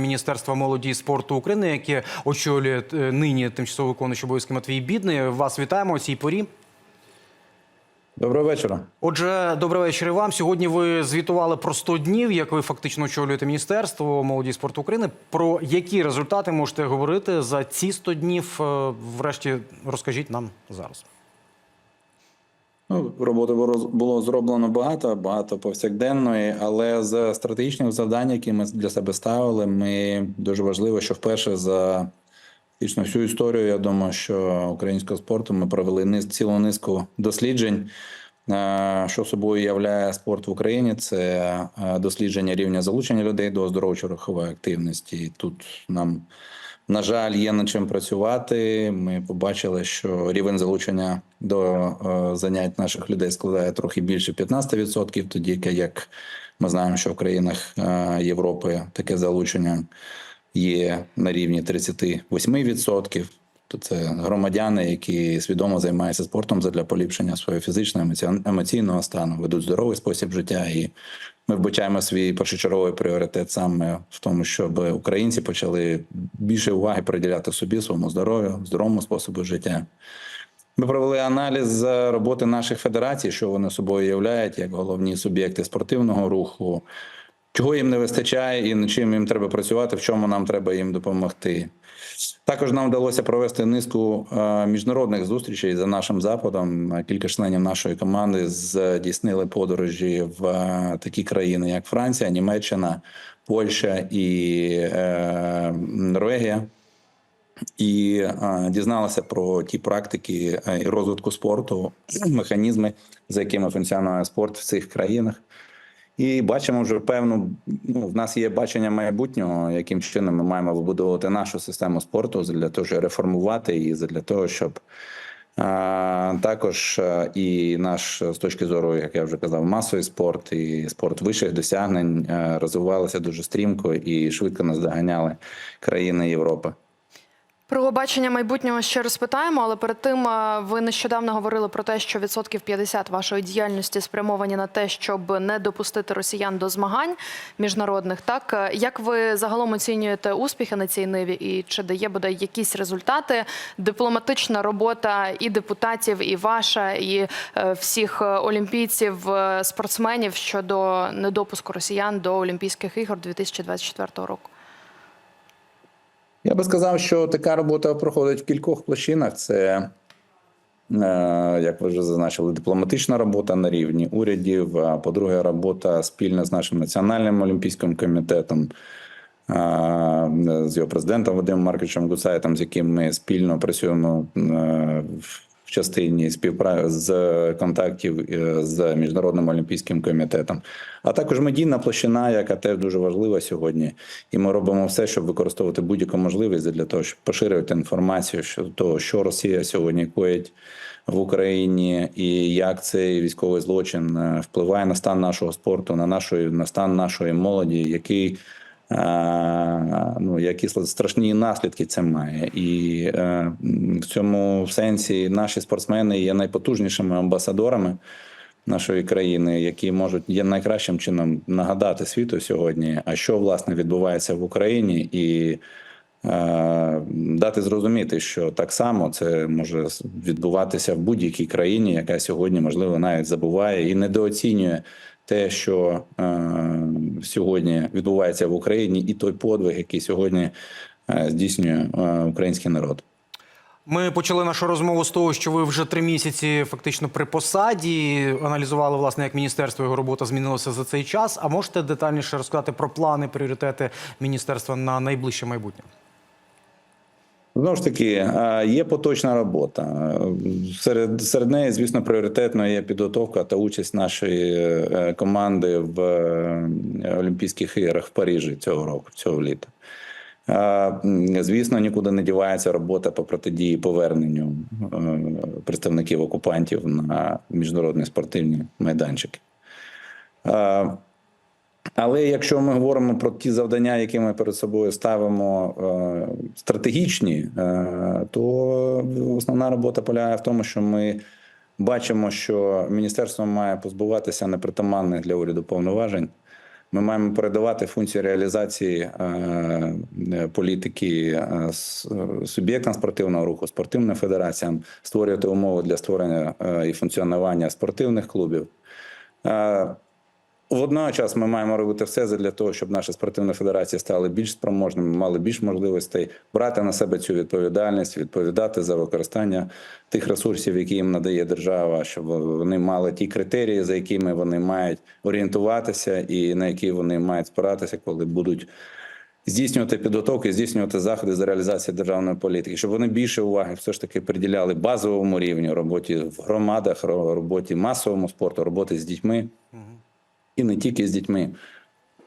Міністерства молоді і спорту України, яке очолює е, нині тимчасово виконуючий обов'язки Матвій Бідний. Вас вітаємо у цій порі. Доброго вечора. Отже, добрий вечір вам. Сьогодні ви звітували про 100 днів, як ви фактично очолюєте Міністерство молоді і спорту України. Про які результати можете говорити за ці 100 днів? Е, Врешті розкажіть нам зараз. Ну, роботи було- зроблено багато, багато повсякденної, але з стратегічних завдань, які ми для себе ставили, ми дуже важливо, що вперше за фактично всю історію, я думаю, що українського спорту ми провели низ, цілу низку досліджень. Е, Що собою являє спорт в Україні? Це е, дослідження рівня залучення людей до оздоровчо-рухової активності. Тут нам на жаль, є над чим працювати. Ми побачили, що рівень залучення до е, занять наших людей складає трохи більше 15%, тоді як ми знаємо, що в країнах е, Європи таке залучення є на рівні 38%. То це громадяни, які свідомо займаються спортом для поліпшення свого фізичного емоці- емоційного стану, ведуть здоровий спосіб життя. І ми вбачаємо свій першочерговий пріоритет саме в тому, щоб українці почали більше уваги приділяти собі, своєму здоров'ю, здоровому способу життя. Ми провели аналіз роботи наших федерацій, що вони собою являють як головні суб'єкти спортивного руху, чого їм не вистачає і над чим їм треба працювати, в чому нам треба їм допомогти. Також нам вдалося провести низку е, міжнародних зустрічей за нашим западом. Кілька членів нашої команди здійснили подорожі в е, такі країни, як Франція, Німеччина, Польща і е, Норвегія. І е, дізналися про ті практики е, і розвитку спорту, механізми, за якими функціонує спорт в цих країнах. І бачимо вже певну. Ну, в нас є бачення майбутнього, яким чином ми маємо вибудовувати нашу систему спорту для того, щоб реформувати її, для того, щоб а, також а, і наш з точки зору, як я вже казав, масовий спорт і спорт вищих досягнень а, розвивалися дуже стрімко і швидко наздоганяли країни Європи. Про бачення майбутнього ще розпитаємо, але перед тим е, ви нещодавно говорили про те, що відсотків 50 вашої діяльності спрямовані на те, щоб не допустити росіян до змагань міжнародних. Так Е, як ви загалом оцінюєте успіхи на цій ниві, і чи дає бодай якісь результати? Дипломатична робота і депутатів, і ваша, і е, всіх олімпійців, спортсменів щодо недопуску росіян до Олімпійських ігор 2024 року. Я би сказав, що така робота проходить в кількох площинах. Це, е, як ви вже зазначили, дипломатична робота на рівні урядів. По-друге, робота спільна з нашим національним олімпійським комітетом, з його президентом Вадимом Марковичем Гусаєтом, з яким ми спільно працюємо е, в частині співпраці з контактів е, з міжнародним олімпійським комітетом, а також медійна площина, яка теж дуже важлива сьогодні. І ми робимо все, щоб використовувати будь-яку можливість для того, щоб поширювати інформацію щодо того, що Росія сьогодні коїть в Україні, і як цей військовий злочин е, впливає на стан нашого спорту, на нашої на стан нашої молоді, який ну які страшні наслідки це має, і е, в цьому сенсі наші спортсмени є найпотужнішими амбасадорами нашої країни, які можуть є найкращим чином нагадати світу сьогодні, а що власне відбувається в Україні, і е, дати зрозуміти, що так само це може відбуватися в будь-якій країні, яка сьогодні можливо навіть забуває і недооцінює те, що е, сьогодні відбувається в Україні, і той подвиг, який сьогодні е, здійснює е, український народ. Ми почали нашу розмову з того, що ви вже три місяці фактично при посаді аналізували власне, як міністерство його робота змінилася за цей час. А можете детальніше розказати про плани, пріоритети міністерства на найближче майбутнє? Знову ж таки, є поточна робота. Серед серед неї, звісно, пріоритетно є підготовка та участь нашої е, команди в е, Олімпійських іграх в Парижі цього року, цього літа. Звісно, нікуди не дівається робота по протидії поверненню е, представників окупантів на міжнародні спортивні майданчики. Але якщо ми говоримо про ті завдання, які ми перед собою ставимо е, стратегічні, е, то основна робота полягає в тому, що ми бачимо, що міністерство має позбуватися непритаманних для уряду повноважень. Ми маємо передавати функції реалізації е, політики суб'єктам спортивного руху, спортивним федераціям, створювати умови для створення і функціонування спортивних клубів. Водночас ми маємо робити все для того, щоб наші спортивні федерації стали більш спроможними, мали більш можливостей брати на себе цю відповідальність, відповідати за використання тих ресурсів, які їм надає держава, щоб вони мали ті критерії, за якими вони мають орієнтуватися, і на які вони мають спиратися, коли будуть. Здійснювати підготовки, здійснювати заходи з реалізації державної політики, щоб вони більше уваги все ж таки приділяли базовому рівню роботі в громадах, роботі масовому спорту, роботи з дітьми і не тільки з дітьми.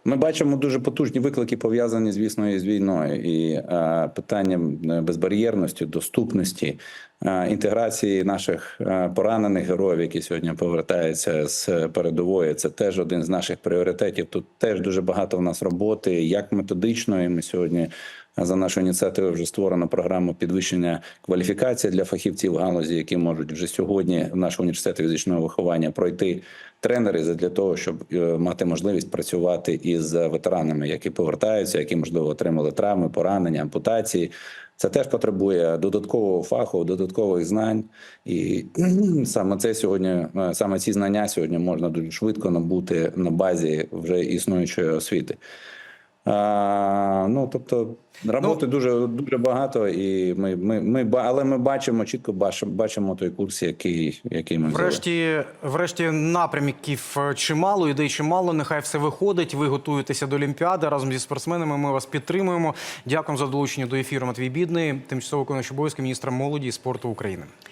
Ми бачимо дуже потужні виклики, пов'язані, звісно, із війною, і е, питанням е, безбар'єрності, доступності, інтеграції наших е, поранених героїв, які сьогодні повертаються з передової. Це теж один з наших пріоритетів. Тут теж дуже багато в нас роботи, як методичної. Ми сьогодні е, за нашою ініціативою вже створено програму підвищення кваліфікації для фахівців галузі, які можуть вже сьогодні в нашому університеті фізичного виховання пройти тренери для того, щоб е, мати можливість працювати із ветеранами, які повертаються, які можливо отримали травми, поранення, ампутації. Це теж потребує додаткового фаху, додаткових знань, і саме це сьогодні, е, саме ці знання сьогодні можна дуже швидко набути на базі вже існуючої освіти. А, ну тобто роботи дуже дуже багато, і ми, ми, ми але ми бачимо чітко бачимо, бачимо той курс, який, який ми взяли. Врешті, врешті напрямків е, чимало, ідей чимало. Нехай все виходить. Ви готуєтеся до Олімпіади разом зі спортсменами. Ми вас підтримуємо. Дякуємо за долучення до ефіру. Матвій Бідний, тимчасово виконуючий обов'язки міністра молоді і спорту України.